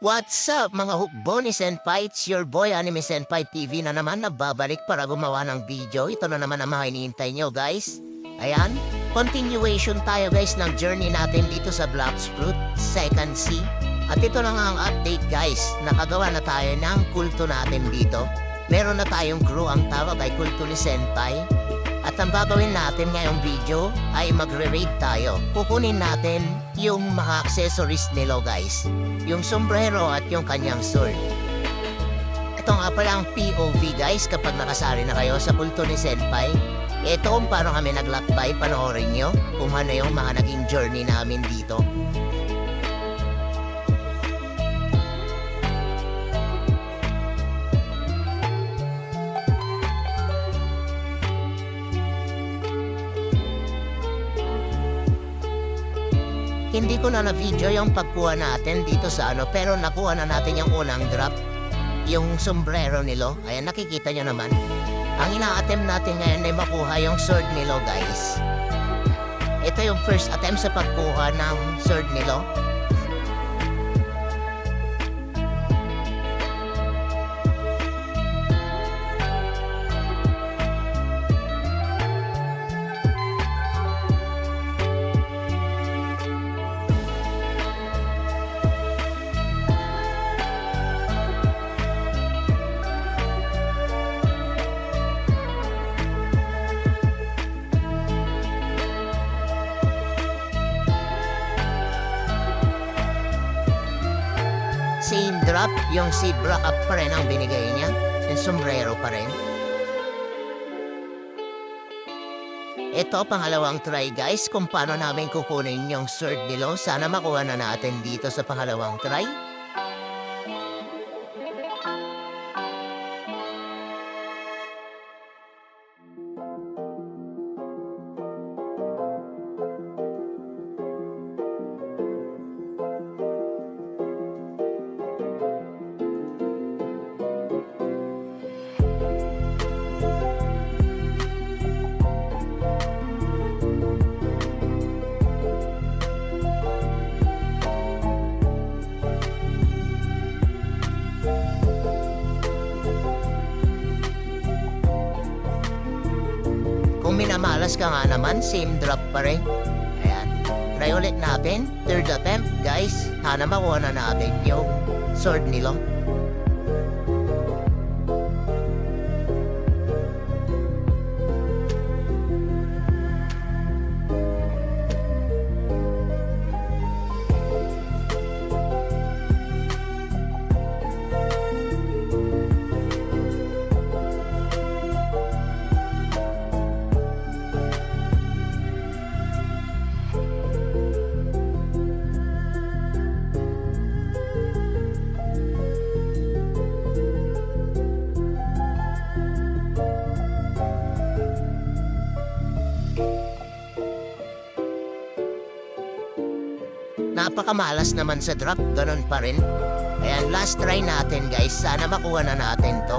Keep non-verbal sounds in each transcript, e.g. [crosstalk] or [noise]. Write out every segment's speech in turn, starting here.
What's up mga hukboni senpai? It's your boy Anime Senpai TV na naman nagbabalik para gumawa ng video. Ito na naman ang mga iniintay nyo guys. Ayan, continuation tayo guys ng journey natin dito sa Black's Fruit, Second Sea. At ito na nga ang update guys, nakagawa na tayo ng kulto natin dito. Meron na tayong crew ang tawag ay kulto ni Senpai. At ang gagawin natin ngayong video ay magre-raid tayo. Kukunin natin yung mga accessories nilo guys. Yung sombrero at yung kanyang sword. Ito nga pala ang POV guys kapag nakasali na kayo sa kulto ni Senpai. Ito kung paano kami naglakbay, panoorin nyo kung ano yung mga naging journey namin dito. Ko na na-video yung pagkuha natin dito sa ano, pero nakuha na natin yung unang drop. Yung sombrero nilo. Ayan, nakikita nyo naman. Ang ina-attempt natin ngayon ay makuha yung sword nilo, guys. Ito yung first attempt sa pagkuha ng sword nilo. Same drop, yung zebra cap pa rin ang binigay niya. Yung sombrero pa rin. Ito, pangalawang try guys, kung paano namin kukunin yung sword nilo. Sana makuha na natin dito sa pangalawang try. Minamalas ka nga naman, same drop pa rin. Ayan. Try ulit natin. Third attempt, guys. Sana makuha na natin yung sword nilo. Napakamalas naman sa drop, ganun pa rin. Ayan, last try natin guys. Sana makuha na natin to.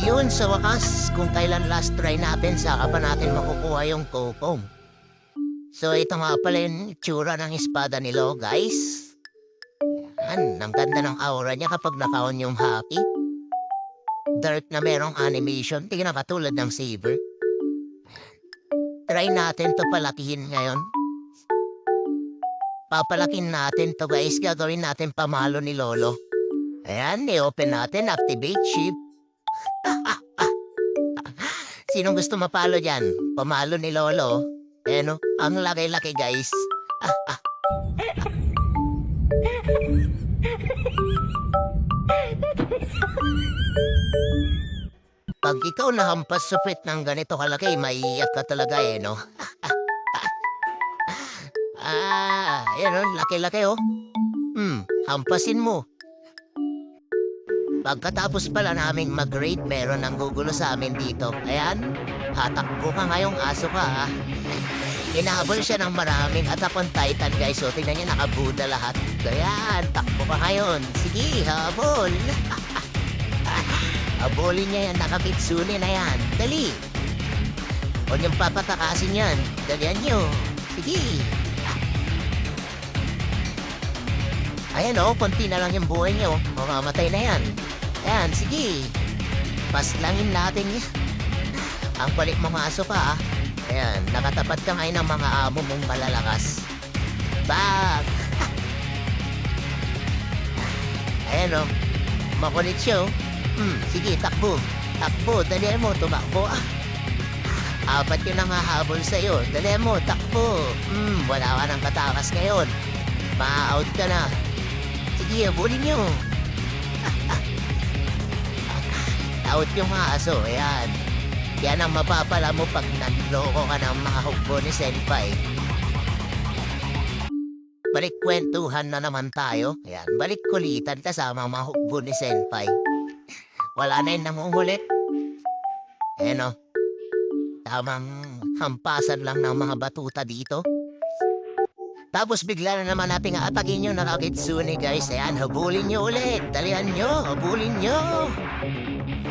Ayun, sa wakas, kung kailan last try natin, saka pa natin makukuha yung kokong. So, ito nga pala yung itsura ng espada nilo, guys. Yan, ang ganda ng aura niya kapag nakaon yung happy. Dark na merong animation, tingnan katulad ng saber. Try natin to palakihin ngayon. Papalakin natin to guys, gagawin natin pamalo ni Lolo. Ayan, i-open natin, activate ship. Sinong gusto mapalo dyan? Pamalo ni Lolo? Eh no, ang laki-laki guys. Pag ikaw nahampas sa pit ng ganito kalaki, maiiyak ka talaga eh, no? [laughs] ah, yan o, laki-laki oh. Hmm, hampasin mo. Pagkatapos pala naming mag-rate, meron ang gugulo sa amin dito. Ayan, hatakbo ka ngayong aso ka ha. Inahabol siya ng maraming at upon titan guys. So tingnan niya nakabuda lahat. Ayan, takbo ka ngayon. Sige, habol. [laughs] Habulin niya yan, nakabitsuni na yan. Dali. Huwag niyong papatakasin yan. Dalian niyo. Sige. Ayan o, konti na lang yung buhay niyo. Mamamatay na yan. Ayan, sige. Paslangin natin yan. Ang palit mong aso ka ah. Ayan, nakatapat ka ngayon ng mga amo mong malalakas. Bag! [laughs] Ayan o, makulit siya oh. Hmm, sige, takbo. Takbo, dalihan mo, tumakbo. Ah. Apat yun ang hahabol sa'yo. Dalihan mo, takbo. Hmm, wala ka ng katakas ngayon. Ma-out ka na. Sige, habulin nyo. Out yung aso, ayan. Yan ang mapapala mo pag nanloko ka ng mga hukbo ni Senpai. Balik kwentuhan na naman tayo. Ayan, balik kulitan kasama ang mga hukbo ni Senpai. Wala na yung nangungulit. Ayan o. Tamang hampasan lang ng mga batuta dito. Tapos bigla na naman natin atagin yung nakakitsune guys. Ayan, habulin nyo ulit. Dalihan nyo, habulin nyo.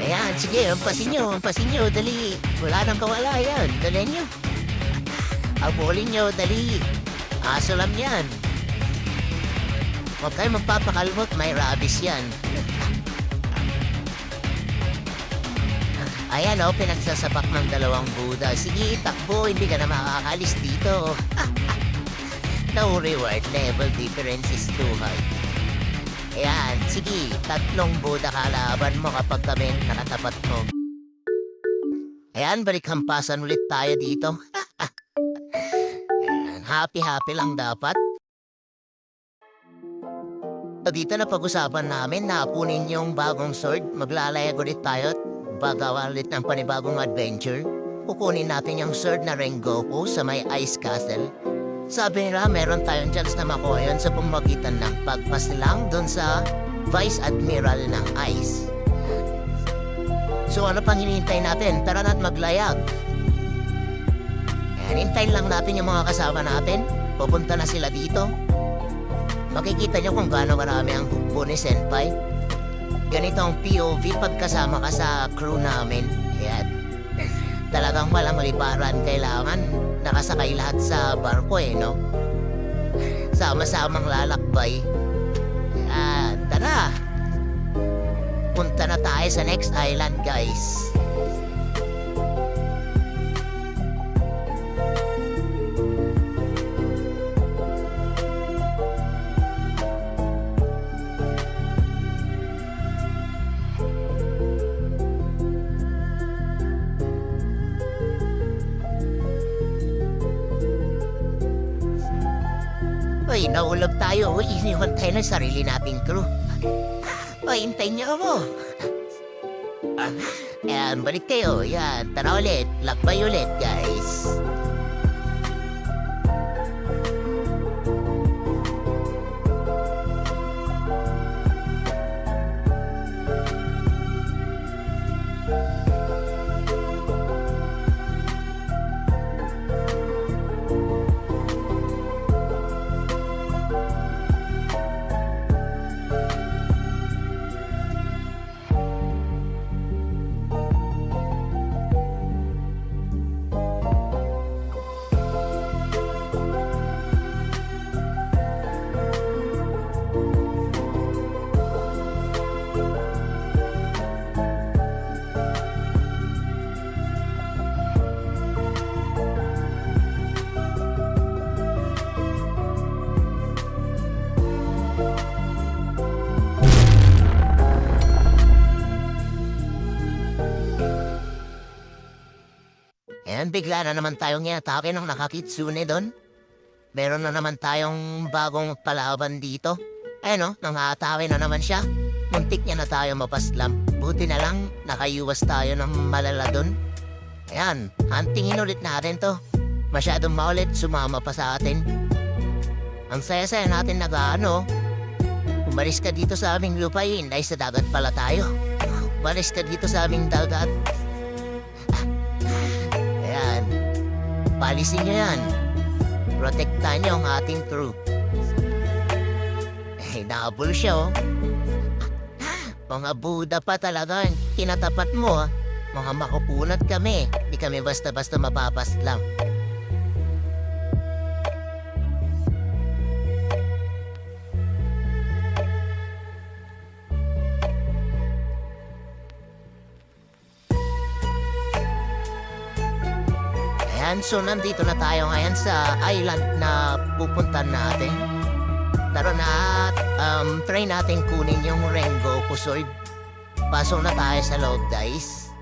Ayan, sige, hampasin nyo, hampasin nyo, dali. Wala nang kawala yan, dalihan nyo. Habulin nyo, dali. Aso lang yan. Huwag kayo magpapakalmot, may rabies yan. Ayan o, pinagsasapak ng dalawang Buddha. Sige, takbo, hindi ka na makakalis dito. [laughs] no reward level difference is too high. Ayan, sige, tatlong Buddha kalaban mo kapag kami nakatapat mo. Ayan, balik hampasan ulit tayo dito. Happy-happy lang dapat. Dito na pag-usapan namin na kunin yung bagong sword. Maglalayag ulit tayo at bagawa ulit ng panibagong adventure. Kukunin natin yung sword na Rengoku sa may Ice Castle. Sabi nila meron tayong chance na makuha yun sa pamagitan ng pagpasilang doon sa Vice Admiral ng Ice. So ano pang hinihintay natin? Tara na't maglayag. Hintayin lang natin yung mga kasama natin. Pupunta na sila dito. Makikita nyo kung gaano marami ang hukbo ni Senpai. Ganito ang POV pagkasama ka sa crew namin. Ayan. Talagang walang maliparan. Kailangan nakasakay lahat sa barko eh, no? Sama-samang lalakbay. Ah, tara! Punta na tayo sa next island, guys. Naulog tayo. Uy, iniwan tayo ng sarili nating crew. Uy, hintayin niyo ako. Ah, Ayan, balik kayo. Yan, tara ulit. Lakbay ulit, guys. Bigla na naman tayong inatake ng nakakitsune doon. Meron na naman tayong bagong palaban dito. Ayan o, nangatake na naman siya. Muntik niya na tayo mapaslam. Buti na lang, nakayuwas tayo ng malala doon. Ayan, huntingin ulit natin to. Masyadong maulit, sumama pa sa atin. Ang saya-saya natin nag-ano. Umalis ka dito sa aming lupain dahil sa dagat pala tayo. Umalis ka dito sa aming dagat. Palisin nyo yan. Protektahan nyo ang ating crew. Eh, nahabol siya oh. Mga Buddha pa talaga ang tinatapat mo ah. Mga makukunat kami. Di kami basta-basta mapapaslam. Ayan, so nandito na tayo ngayon sa island na pupuntan natin. Tara na at um, try natin kunin yung Rengoku sword. Pasok na tayo sa loob, guys.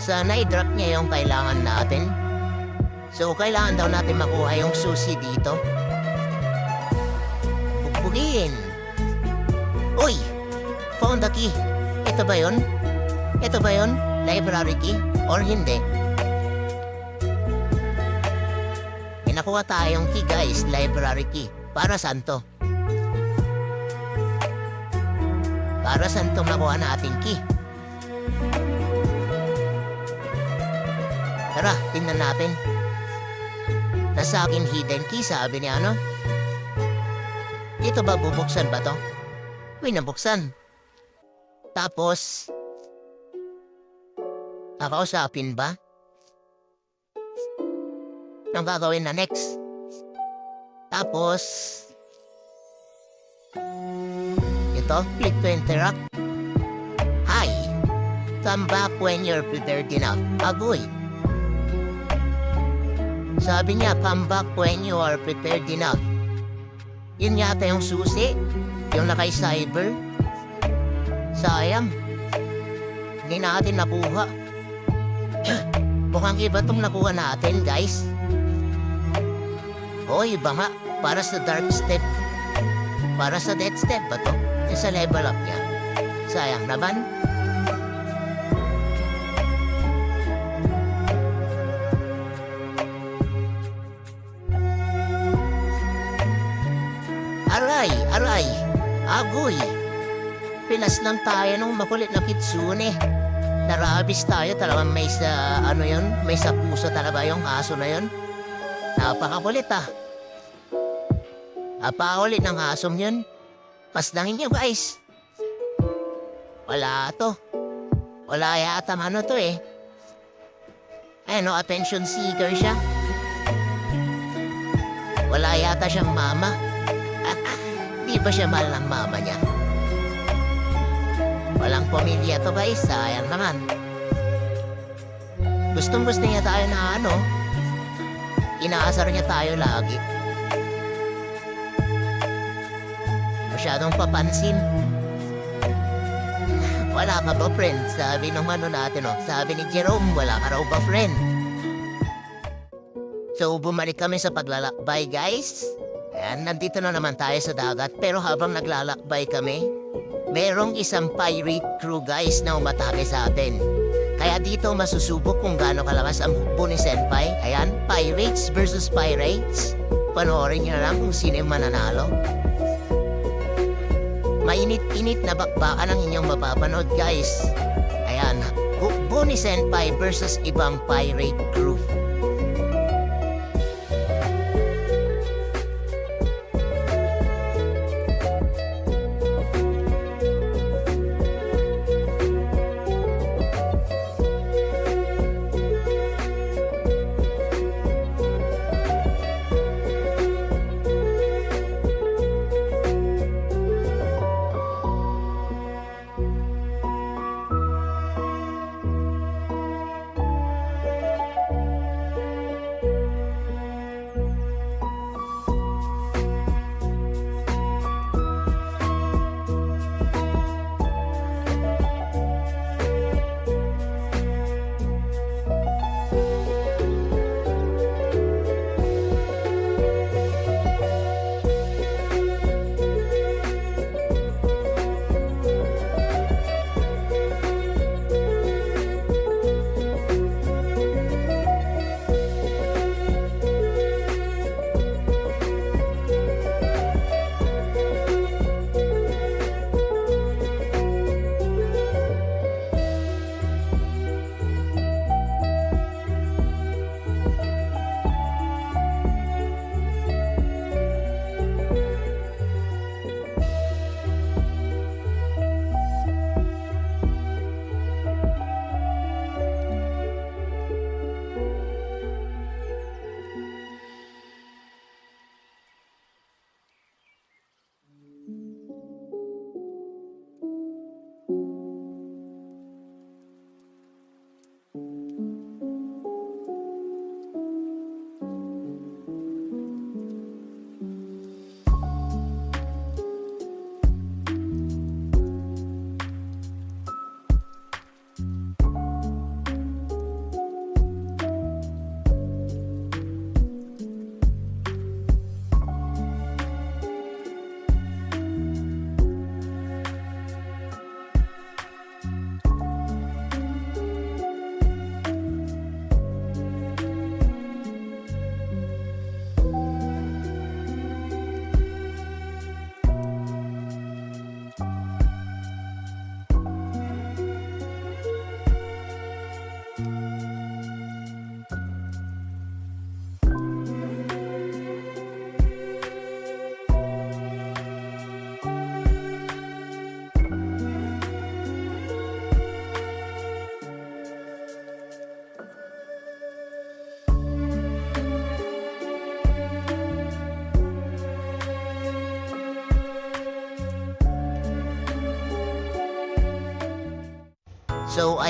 Sana i-drop niya yung kailangan natin. So, kailangan daw natin makuha yung susi dito. Bukbugin. Uy! Found the key. Ito ba yun? Ito ba yun? Library key? Or hindi? May nakuha tayong key guys, library key. Para saan to? Para saan tong nakuha nating key? Tara, tingnan natin. Nasa akin hidden key, sabi ni ano? Ito ba bubuksan ba to? Uy. Tapos, Kakausapin ba? Anong gagawin na next? Tapos... Ito, click to interact. Hi! Come back when you're prepared enough. Agoy! Sabi niya, come back when you are prepared enough. Yun yata yung susi. Yung nakay-cyber. Sayang. Hindi natin nakuha. Mukhang iba tong nakuha natin, guys. O, iba. Para sa Dark Step. Para sa Death Step ba to? Yung sa level up niya. Sayang naman. Aray, aray. Agoy. Pinas lang tayo ng makulit na kitsune. Narabis tayo talagang may sa ano yun, may sa puso talaga yung aso na yun. Napakakulit ah. Napakakulit ng asom yun. Pasnangin niyo guys. Wala to. Wala yata ano to eh. Ano, attention seeker siya. Wala yata siyang mama. [laughs] Di ba siya mahal ng mama niya? Walang pamilya to guys, sayang naman. Gustong gusto niya tayo na ano, inaasar niya tayo lagi. Masyadong papansin. [laughs] Wala ka ba friend? Sabi ng ano natin oh. Sabi ni Jerome, wala ka raw ba friend? So bumalik kami sa paglalakbay guys. Ayan, nandito na naman tayo sa dagat pero habang naglalakbay kami, merong isang pirate crew guys na umatake sa atin. Kaya dito masusubok kung gaano kalakas ang hukbo ni Senpai. Ayan, Pirates versus Pirates. Panoorin niyo na lang kung sino yung mananalo. Mainit-init na bakbakan ang inyong mapapanood guys. Ayan, hukbo ni Senpai versus ibang pirate crew.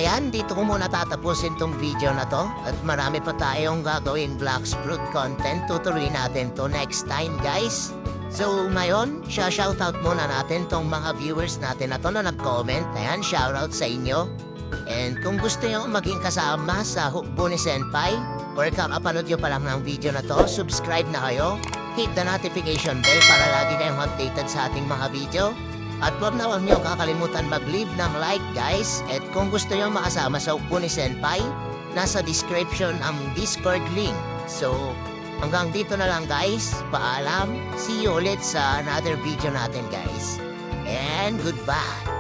Ayan, dito ko muna tatapusin tong video na to. At marami pa tayong gagawin Black's Fruit content. Tutuloy natin to next time guys. So ngayon, siya-shoutout muna natin tong mga viewers natin na to na nag-comment. Ayan, shoutout sa inyo. And kung gusto nyo maging kasama sa Hukbo ni Senpai, or kakapanood nyo pa lang ng video na to, subscribe na kayo. Hit the notification bell para lagi kayong updated sa ating mga video. At huwag na huwag nyo kakalimutan mag-leave ng like guys. At kung gusto nyo makasama sa Hukbo ni Senpai, nasa description ang Discord link. So, hanggang dito na lang guys. Paalam. See you ulit sa another video natin guys. And goodbye.